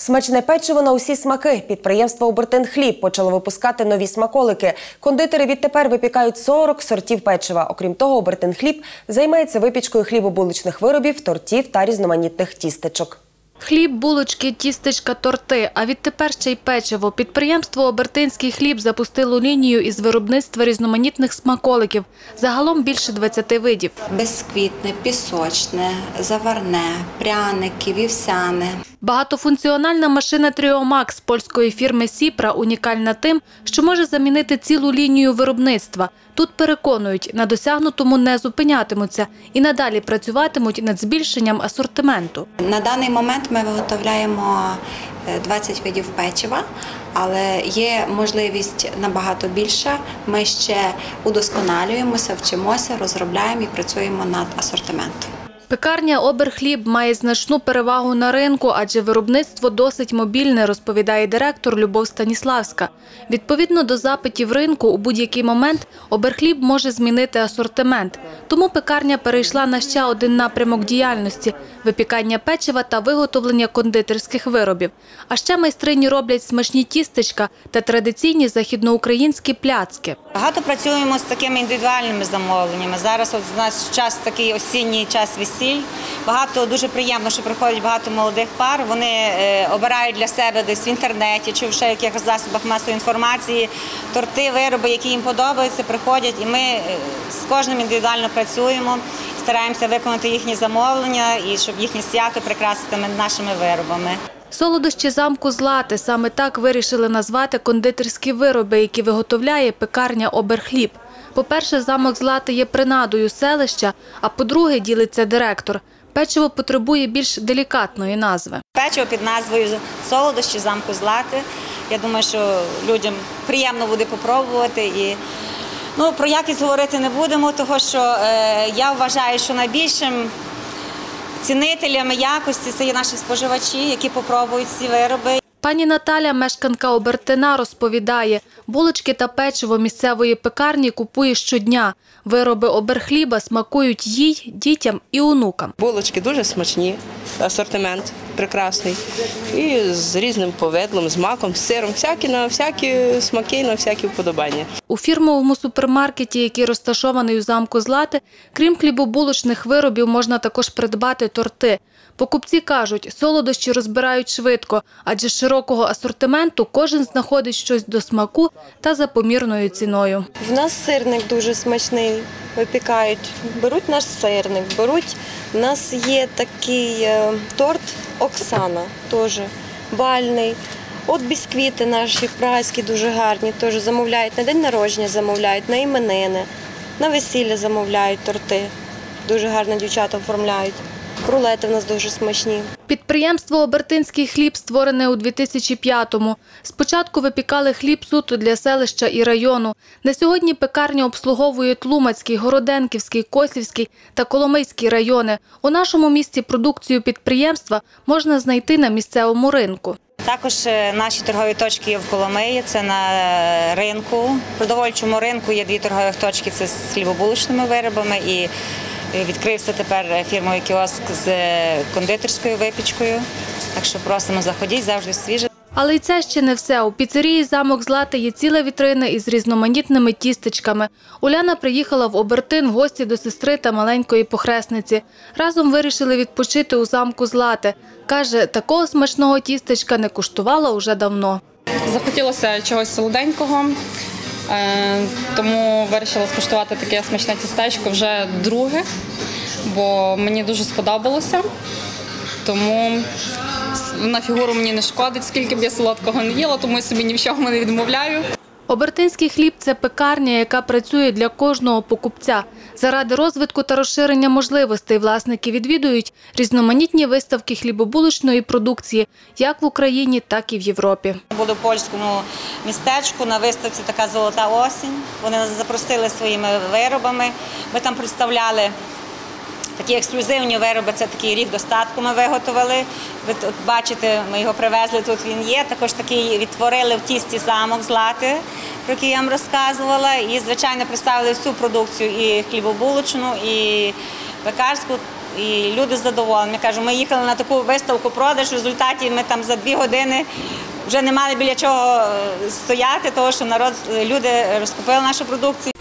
Смачне печиво на усі смаки. Підприємство Обертин Хліб почало випускати нові смаколики. Кондитери відтепер випікають 40 сортів печива. Окрім того, Обертин Хліб займається випічкою хлібобуличних виробів, тортів та різноманітних тістечок. Хліб, булочки, тістечка, торти, а відтепер ще й печиво. Підприємство «Обертинський хліб» запустило лінію із виробництва різноманітних смаколиків. Загалом більше 20 видів. Безквітне, пісочне, заварне, пряники, вівсяне. Багатофункціональна машина Тріомакс польської фірми Сіпра унікальна тим, що може замінити цілу лінію виробництва. Тут переконують, на досягнутому не зупинятимуться і надалі працюватимуть над збільшенням асортименту. На даний момент ми виготовляємо е, 20 видів печива, але є можливість набагато більша. Ми ще удосконалюємося, вчимося, розробляємо і працюємо над асортиментом. Пекарня Оберхліб має значну перевагу на ринку, адже виробництво досить мобільне, розповідає директор Любов Станіславська. Відповідно до запитів ринку, у будь-який момент Оберхліб може змінити асортимент. Тому пекарня перейшла на ще один напрямок діяльності – випікання печива та виготовлення кондитерських виробів. А ще майстрині роблять смачні тістечка та традиційні західноукраїнські пляцки. Багато працюємо з такими індивідуальними замовленнями. Зараз от у нас час такий осінній час весіль. Багато дуже приємно, що приходять багато молодих пар. Вони е, обирають для себе десь в інтернеті чи в ще якихось засобах масової інформації торти, вироби, які їм подобаються, приходять, і ми е, з кожним індивідуально працюємо, стараємося виконати їхні замовлення і щоб їхнє свято прикрасити нашими виробами. Солодощі замку Злати саме так вирішили назвати кондитерські вироби, які виготовляє пекарня Оберхліб. По-перше, замок Злати є принадою селища, а по-друге, ділиться директор. Печиво потребує більш делікатної назви. Печиво під назвою Солодощі замку Злати. Я думаю, що людям приємно буде попробувати і. Ну, про якість говорити не будемо, тому що е, я вважаю, що найбільшим цінителями якості це є наші споживачі, які попробують ці вироби. Пані Наталя, мешканка Обертина, розповідає, булочки та печиво місцевої пекарні купує щодня. Вироби оберхліба смакують їй, дітям і онукам. Булочки дуже смачні, асортимент прекрасний. І з різним повидлом, з маком, з сиром, всякі на всякі смаки, на всякі вподобання. У фірмовому супермаркеті, який розташований у замку Злати, крім хлібобулочних виробів, можна також придбати торти. Покупці кажуть, солодощі розбирають швидко, адже з широкого асортименту кожен знаходить щось до смаку та за помірною ціною. В нас сирник дуже смачний, випікають. Беруть наш сирник, беруть. У нас є такий е, торт Оксана, теж бальний. От бісквіти наші празькі дуже гарні, теж замовляють на день народження, замовляють, на іменини, на весілля замовляють торти. Дуже гарно дівчата оформляють. Рулети в нас дуже смачні. Підприємство «Обертинський хліб» створене у 2005-му. Спочатку випікали хліб суто для селища і району. На сьогодні пекарня обслуговує Тлумацький, Городенківський, Косівський та Коломийський райони. У нашому місті продукцію підприємства можна знайти на місцевому ринку. Також е, наші торгові точки є в Коломиї, це на е, ринку. В продовольчому ринку є дві торгові точки це з хлібобулочними виробами і відкрився тепер фірмовий кіоск з е, кондитерською випічкою. Так що просимо заходіть, завжди свіже. Але й це ще не все. У піцерії «Замок Злати» є ціла вітрина із різноманітними тістечками. Уляна приїхала в Обертин в гості до сестри та маленької похресниці. Разом вирішили відпочити у замку Злати. Каже, такого смачного тістечка не куштувала уже давно. Захотілося чогось солоденького, е, тому вирішила скуштувати таке смачне тістечко вже друге, бо мені дуже сподобалося. Тому на фігуру мені не шкодить, скільки б я солодкого не їла, тому я собі ні в чому не відмовляю. Обертинський хліб – це пекарня, яка працює для кожного покупця. Заради розвитку та розширення можливостей власники відвідують різноманітні виставки хлібобулочної продукції як в Україні, так і в Європі. Були в польському містечку на виставці така золота осінь. Вони нас запросили своїми виробами. Ми там представляли такі ексклюзивні вироби. Це такий рік достатку ми виготовили. Ви тут бачите, ми його привезли. Тут він є. Також такий відтворили в тісті замок злати, про який я вам розказувала. І, звичайно, представили всю продукцію і хлібобулочну, і пекарську. і люди задоволені. Кажу, ми їхали на таку виставку продаж. В результаті ми там за дві години вже не мали біля чого е, стояти, тому що народ люди розкупили нашу продукцію.